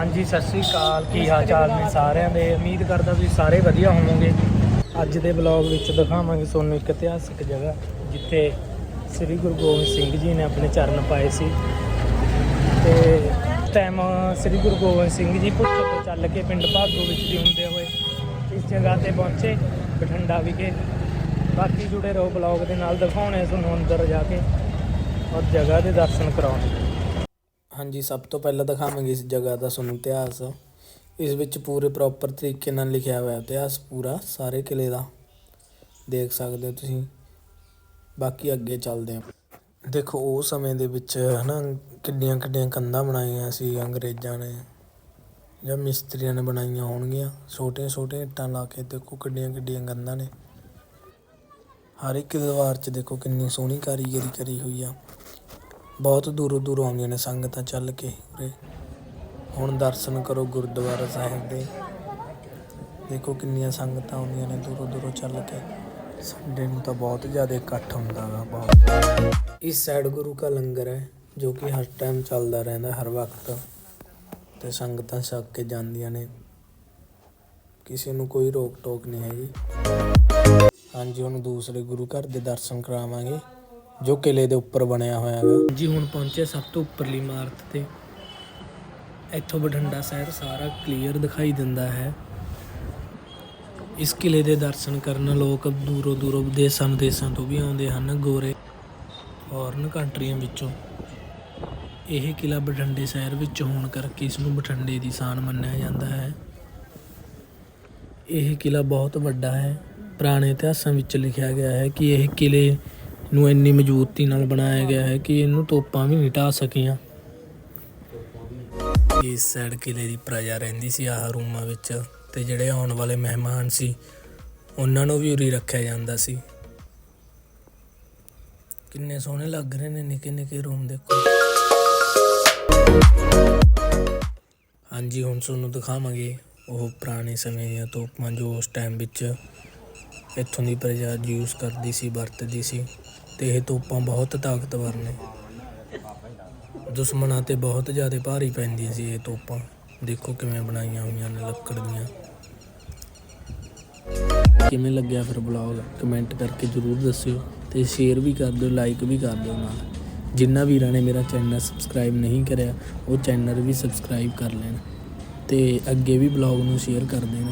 ਹਾਂਜੀ, ਸਤਿ ਸ੍ਰੀ ਅਕਾਲ। ਕੀ ਹਾਲ ਚਾਲ ਨੇ ਸਾਰਿਆਂ ਦੇ? ਉਮੀਦ ਕਰਦਾ ਤੁਸੀਂ ਸਾਰੇ ਵਧੀਆ ਹੋਵੋਗੇ। ਅੱਜ ਦੇ ਬਲੌਗ ਵਿੱਚ ਦਿਖਾਵਾਂਗੇ ਤੁਹਾਨੂੰ ਇੱਕ ਇਤਿਹਾਸਕ ਜਗ੍ਹਾ, ਜਿੱਥੇ ਸ੍ਰੀ ਗੁਰੂ ਗੋਬਿੰਦ ਸਿੰਘ ਜੀ ਨੇ ਆਪਣੇ ਚਰਨ ਪਾਏ ਸੀ। ਤੇ ਟਾਈਮ ਸ੍ਰੀ ਗੁਰੂ ਗੋਬਿੰਦ ਸਿੰਘ ਜੀ ਪੁੱਛ ਤੋਂ ਚੱਲ ਕੇ ਪਿੰਡ ਭਾਗੋ ਵਿੱਚ ਦੀ ਹੁੰਦੇ ਹੋਏ, ਇਸ ਜਗ੍ਹਾ ਤੇ ਪਹੁੰਚੇ ਬਠਿੰਡਾ ਵਿਖੇ। ਬਾਕੀ ਜੁੜੇ ਰਹੋ ਬਲੌਗ ਦੇ ਨਾਲ, ਦਿਖਾਉਣੇ ਤੁਹਾਨੂੰ ਅੰਦਰ ਜਾ ਕੇ, ਔਰ ਜਗ੍ਹਾ ਦੇ ਦਰਸ਼ਨ ਕਰਾਉਣੇ ਹਾਂਜੀ, ਸਭ ਤੋਂ ਪਹਿਲਾਂ ਦਿਖਾਵਾਂਗੇ ਇਸ ਜਗ੍ਹਾ ਦਾ ਤੁਹਾਨੂੰ ਇਤਿਹਾਸ। ਇਸ ਵਿੱਚ ਪੂਰੇ ਪ੍ਰੋਪਰ ਤਰੀਕੇ ਨਾਲ ਲਿਖਿਆ ਹੋਇਆ ਇਤਿਹਾਸ ਪੂਰਾ ਸਾਰੇ ਕਿਲੇ ਦਾ। ਦੇਖ ਸਕਦੇ ਹੋ ਤੁਸੀਂ। ਬਾਕੀ ਅੱਗੇ ਚੱਲਦੇ ਹਾਂ। ਦੇਖੋ, ਉਹ ਸਮੇਂ ਦੇ ਵਿੱਚ ਹਨਾ ਕਿੱਡੀਆਂ ਕਿੱਡੀਆਂ ਕੰਧਾਂ ਬਣਾਈਆਂ ਸੀ ਅੰਗਰੇਜ਼ਾਂ ਨੇ। ਜਾਂ ਮਿਸਤਰੀਆਂ ਨੇ ਬਣਾਈਆਂ ਹੋਣਗੀਆਂ। ਛੋਟੀਆਂ ਛੋਟੀਆਂ ਇੱਟਾਂ ਲਾ ਕੇ ਦੇਖੋ ਕਿੱਡੀਆਂ ਕਿੱਡੀਆਂ ਕੰਧਾਂ ਨੇ। ਹਰ ਇੱਕ ਦੀਵਾਰ 'ਚ ਦੇਖੋ ਕਿੰਨੀ ਸੋਹਣੀ ਕਾਰੀਗਰੀ ਕਰੀ ਹੋਈ ਆ। ਬਹੁਤ ਦੂਰੋਂ ਦੂਰੋਂ ਆਉਂਦੀਆਂ ਨੇ ਸੰਗਤਾਂ ਚੱਲ ਕੇ ਉਰੇ। ਹੁਣ ਦਰਸ਼ਨ ਕਰੋ ਗੁਰਦੁਆਰਾ ਸਾਹਿਬ ਦੇ। ਦੇਖੋ ਕਿੰਨੀਆਂ ਸੰਗਤਾਂ ਆਉਂਦੀਆਂ ਨੇ ਦੂਰੋਂ ਦੂਰੋਂ ਚੱਲ ਕੇ। ਸੰਡੇ ਨੂੰ ਤਾਂ ਬਹੁਤ ਜ਼ਿਆਦਾ ਇਕੱਠ ਹੁੰਦਾ ਗਾ ਬਹੁਤ। ਇਸ ਸਾਈਡ ਗੁਰੂ ਕਾ ਲੰਗਰ ਹੈ, ਜੋ ਕਿ ਹਰ ਟਾਈਮ ਚੱਲਦਾ ਰਹਿੰਦਾ ਹਰ ਵਕਤ। ਤੇ ਸੰਗਤਾਂ ਛਕ ਕੇ ਜਾਂਦੀਆਂ ਨੇ। ਕਿਸੇ ਨੂੰ ਕੋਈ ਰੋਕ ਟੋਕ ਨਹੀਂ ਹੈਗੀ। ਹਾਂਜੀ, ਹੁਣ ਦੂਸਰੇ ਗੁਰੂ ਘਰ ਦੇ ਦਰਸ਼ਨ ਕਰਾਵਾਂਗੇ। ਜੋ ਕਿਲੇ ਦੇ ਉੱਪਰ ਬਣਿਆ ਹੋਇਆ ਹੈਗਾ। ਜੀ ਹੁਣ ਪਹੁੰਚੇ ਸਭ ਤੋਂ ਉੱਪਰਲੀ ਇਮਾਰਤ ਤੇ। ਇੱਥੋਂ ਬਠਿੰਡਾ ਸ਼ਹਿਰ ਸਾਰਾ ਕਲੀਅਰ ਦਿਖਾਈ ਦਿੰਦਾ ਹੈ। ਇਸ ਕਿਲੇ ਦੇ ਦਰਸ਼ਨ ਕਰਨ ਲੋਕ ਦੂਰੋਂ ਦੂਰੋਂ ਦੇਸ਼ਾਂ ਵਿਦੇਸ਼ਾਂ ਤੋਂ ਵੀ ਆਉਂਦੇ ਹਨ। ਗੋਰੇ ਫੋਰਨ ਕੰਟਰੀਆਂ ਵਿੱਚੋਂ। ਇਹ ਕਿਲਾ ਬਠਿੰਡੇ ਸ਼ਹਿਰ ਵਿੱਚ ਹੋਣ ਕਰਕੇ ਇਸ ਨੂੰ ਬਠਿੰਡੇ ਦੀ ਸ਼ਾਨ ਮੰਨਿਆ ਜਾਂਦਾ ਹੈ। ਇਹ ਕਿਲਾ ਬਹੁਤ ਵੱਡਾ ਹੈ। ਪੁਰਾਣੇ ਇਤਿਹਾਸਾਂ ਵਿੱਚ ਲਿਖਿਆ ਗਿਆ ਹੈ ਕਿ ਇਹ ਕਿਲੇ ਨੂੰ ਇੰਨੀ ਮਜ਼ਬੂਤੀ ਨਾਲ ਬਣਾਇਆ ਗਿਆ ਹੈ ਕਿ ਇਹਨੂੰ ਤੋਪਾਂ ਵੀ ਨਹੀਂ ਢਾਹ ਸਕੀਆਂ। ਇਸ ਸਾਈਡ ਕਿਲੇ ਦੀ ਪ੍ਰਜਾ ਰਹਿੰਦੀ ਸੀ ਆਹ ਰੂਮਾਂ ਵਿੱਚ ਤੇ ਜਿਹੜੇ ਆਉਣ ਵਾਲੇ ਮਹਿਮਾਨ ਸੀ, ਉਹਨਾਂ ਨੂੰ ਵੀ ਉਰੀ ਰੱਖਿਆ ਜਾਂਦਾ ਸੀ। ਕਿੰਨੇ ਸੋਹਣੇ ਲੱਗ ਰਹੇ ਨੇ ਨਿੱਕੇ ਨਿੱਕੇ ਰੂਮ ਦੇਖੋ। ਹਾਂਜੀ, ਹੁਣ ਤੁਹਾਨੂੰ ਦਿਖਾਵਾਂਗੇ ਉਹ ਪੁਰਾਣੇ ਸਮੇਂ ਦੀਆਂ ਤੋਪਾਂ ਜੋ ਉਸ ਟਾਈਮ ਵਿੱਚ ਇੱਥੋਂ ਦੀ ਪ੍ਰਜਾ ਯੂਜ਼ ਕਰਦੀ ਸੀ, ਵਰਤਦੀ ਸੀ ਤੇ ਇਹ ਤੋਪਾਂ ਬਹੁਤ ਤਾਕਤਵਰ ਨੇ। ਦੁਸ਼ਮਣਾਂ ਤੇ ਬਹੁਤ ਜ਼ਿਆਦਾ ਭਾਰੀ ਪੈਂਦੀਆਂ ਸੀ ਇਹ ਤੋਪਾਂ। ਦੇਖੋ ਕਿਵੇਂ ਬਣਾਈਆਂ ਹੋਈਆਂ ਨੇ ਲੱਕੜ ਦੀਆਂ। ਕਿਵੇਂ ਲੱਗਿਆ ਫਿਰ ਬਲੌਗ ਕਮੈਂਟ ਕਰਕੇ ਜ਼ਰੂਰ ਦੱਸਿਓ ਤੇ ਸ਼ੇਅਰ ਵੀ ਕਰ ਦਿਓ ਲਾਈਕ ਵੀ ਕਰ ਦਿਓ ਨਾਲ। ਜਿਨ੍ਹਾਂ ਵੀਰਾਂ ਨੇ ਮੇਰਾ ਚੈਨਲ ਸਬਸਕ੍ਰਾਈਬ ਨਹੀਂ ਕਰਿਆ, ਉਹ ਚੈਨਲ ਵੀ ਸਬਸਕ੍ਰਾਈਬ ਕਰ ਲੈਣ ਤੇ ਅੱਗੇ ਵੀ ਬਲੌਗ ਨੂੰ ਸ਼ੇਅਰ ਕਰ ਦੇਣ।